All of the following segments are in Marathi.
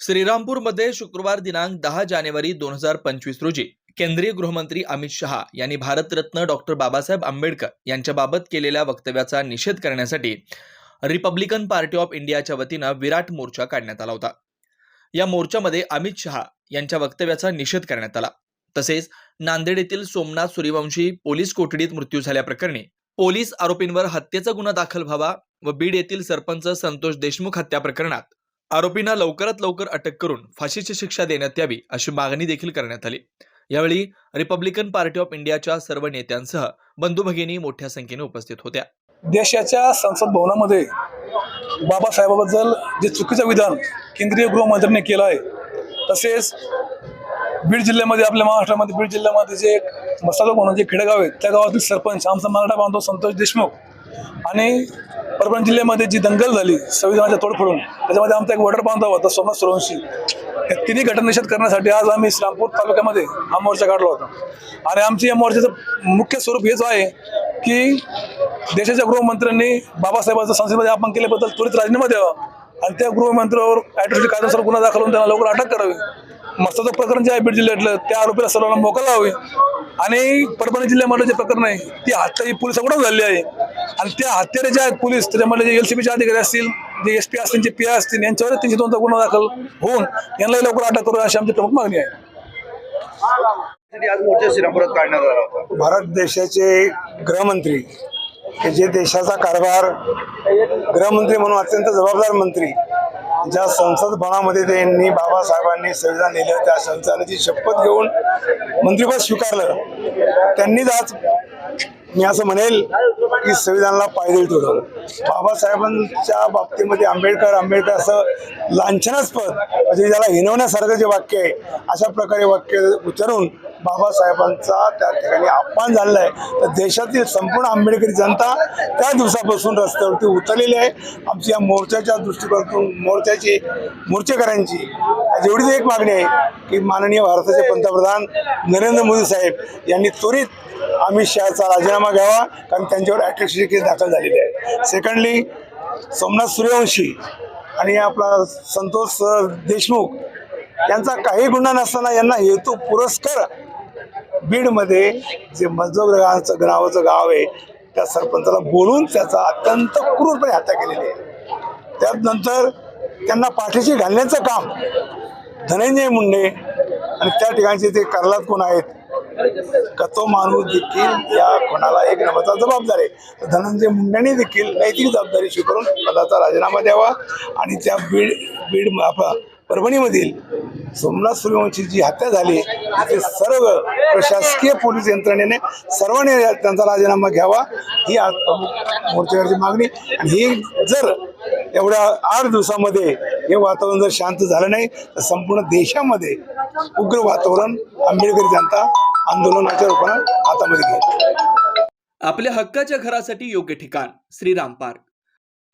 श्रीरामपूरमध्ये शुक्रवार दिनांक दहा जानेवारी दोन हजार पंचवीस रोजी केंद्रीय गृहमंत्री अमित शहा यांनी भारतरत्न डॉक्टर बाबासाहेब आंबेडकर यांच्याबाबत केलेल्या वक्तव्याचा निषेध करण्यासाठी रिपब्लिकन पार्टी ऑफ इंडियाच्या वतीनं विराट मोर्चा काढण्यात आला होता. या मोर्चामध्ये अमित शहा यांच्या वक्तव्याचा निषेध करण्यात आला. तसेच नांदेड येथील सोमनाथ सूर्यवंशी पोलीस कोठडीत मृत्यू झाल्याप्रकरणी पोलीस आरोपींवर हत्येचा गुन्हा दाखल व्हावा व बीड येथील सरपंच संतोष देशमुख हत्या प्रकरणात आरोपींना लवकरात लवकर अटक करून फाशीची शिक्षा देण्यात यावी अशी मागणी देखील करण्यात आली. यावेळी रिपब्लिकन पार्टी ऑफ इंडियाच्या सर्व नेत्यांसह बंधू भगिनी मोठ्या संख्येने उपस्थित होत्या. देशाच्या संसद भवनामध्ये बाबासाहेबाबद्दल जे चुकीचं विधान केंद्रीय गृहमंत्र्यांनी केलं आहे तसेच बीड जिल्ह्यामध्ये आपल्या महाराष्ट्रामध्ये बीड जिल्ह्यामध्ये जे मसालो म्हणून जे खेडेगाव आहे त्या गावातील सरपंच आमचा मराठा बांधव संतोष देशमुख आणि परभणी जिल्ह्यामध्ये जी दंगल झाली संविधानाच्या तोडफोडून त्याच्यामध्ये आमचा एक वॉटर बांधव होता सोमनाथ सुरवंशी. या तिन्ही घटना निषेध करण्यासाठी आज आम्ही श्रामपूर तालुक्यामध्ये हा मोर्चा काढला होता. आणि आमची या मोर्चाचं मुख्य स्वरूप हेच आहे की देशाच्या गृहमंत्र्यांनी बाबासाहेबांचं संसदेमध्ये अपमान केल्याबद्दल त्वरित राजीनामा द्यावा. आणि त्या गृहमंत्र्यावर ॲट्रोसिटी कायद्यानुसार गुन्हा दाखल होऊन त्यांना लवकर अटक करावी. मस्ताचं प्रकरण जे आहे बीड जिल्ह्यातलं त्या आरोपीला सर्वांना मोकळा हवी आणि परभणी जिल्ह्यामध्ये जे प्रकरण आहे ती हत्या ही पोलिसाकडून झाली आहे. आणि त्या हत्यारे जे आहेत पोलीस त्याच्यामध्ये जे एल सी अधिकारी असतील जे एस पी असतील जे पी आय असतील यांच्यावर तीनशे दोनचा गुन्हा दाखल होऊन यांनाही लवकर अटक करू अशी आमची प्रमुख मागणी आहे. आज मोर्चा श्रीरामपुरात काढण्यात आला होता. भारत देशाचे गृहमंत्री हे जे देशाचा कारभार गृहमंत्री म्हणून अत्यंत जबाबदार मंत्री ज्या संसद भवनामध्ये त्यांनी बाबासाहेबांनी संविधान लिहिलं त्या संविधानाची शपथ घेऊन मंत्रिपद स्वीकारलं त्यांनीच आज मी असं म्हणेल की संविधानाला पायदळ तुडवलं बाबासाहेबांच्या बाबतीमध्ये आंबेडकर आंबेडकर असं लांछनास्पद म्हणजे ज्याला हिनवण्यासारखं जे वाक्य आहे अशा प्रकारे वाक्य उच्चारून बाबासाहेबांचा त्या ठिकाणी अपमान झालेला आहे तर देशातील संपूर्ण आंबेडकरी जनता त्या दिवसापासून रस्त्यावरती उतरलेली आहे. आमची या मोर्चाच्या दृष्टिकोनातून मोर्चाची मोर्चेकरांची एवढीच एक मागणी आहे की माननीय भारताचे पंतप्रधान नरेंद्र मोदी साहेब यांनी त्वरित अमित शहाचा राजीनामा घ्यावा कारण त्यांच्यावर अटॅक्सची केस दाखल झालेली आहे सेकंडली सोमनाथ सूर्यवंशी आणि आपला संतोष सर देशमुख यांचा काही गुन्हा नसताना यांना हेतू पुरस्कार बीडमध्ये जे मजदूर गावाचं गाव आहे त्या सरपंचाला बोलून त्याचा अत्यंत क्रूरपणे हत्या केलेली आहे. त्यानंतर त्यांना पाठीशी घालण्याचं काम धनंजय मुंडे आणि त्या ठिकाणचे ते कर्लात कोण आहेत का तो माणूस देखील या कोणाला एक नवाचा जबाबदार आहे. धनंजय मुंडेने देखील नैतिक जबाबदारी स्वीकारून पदाचा राजीनामा द्यावा आणि त्या बीड बीड आपला परभणीमधील सोमनाथ सूर्यवंशी जी हत्या झाली. ते सर्व प्रशासकीय पोलीस यंत्रणेने सर्वांनी त्यांचा राजीनामा घ्यावा. ही आज प्रमुख मोर्चेकरची मागणी. आणि ही जर एवढ्या आठ दिवसामध्ये हे वातावरण जर शांत झालं नाही तर संपूर्ण देशामध्ये उग्र वातावरण आंबेडकरी जनता आंदोलनाच्या रूपानं हातामध्ये घेईल आपल्या हक्काच्या घरासाठी योग्य ठिकाण श्रीराम पार्क.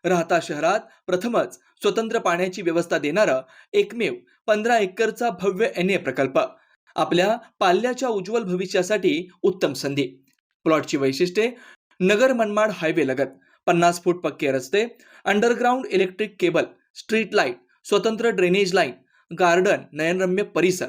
राहता शहरात प्रथमच स्वतंत्र पाण्याची व्यवस्था देणारं एकमेव पंधरा एकरचा भव्य एन ए प्रकल्प. आपल्या पाल्याच्या उज्ज्वल भविष्यासाठी उत्तम संधी. प्लॉटची वैशिष्ट्ये नगर मनमाड हायवे लगत पन्नास फूट पक्के रस्ते underground electric cable street light स्वतंत्र ड्रेनेज लाईन गार्डन नयनरम्य परिसर.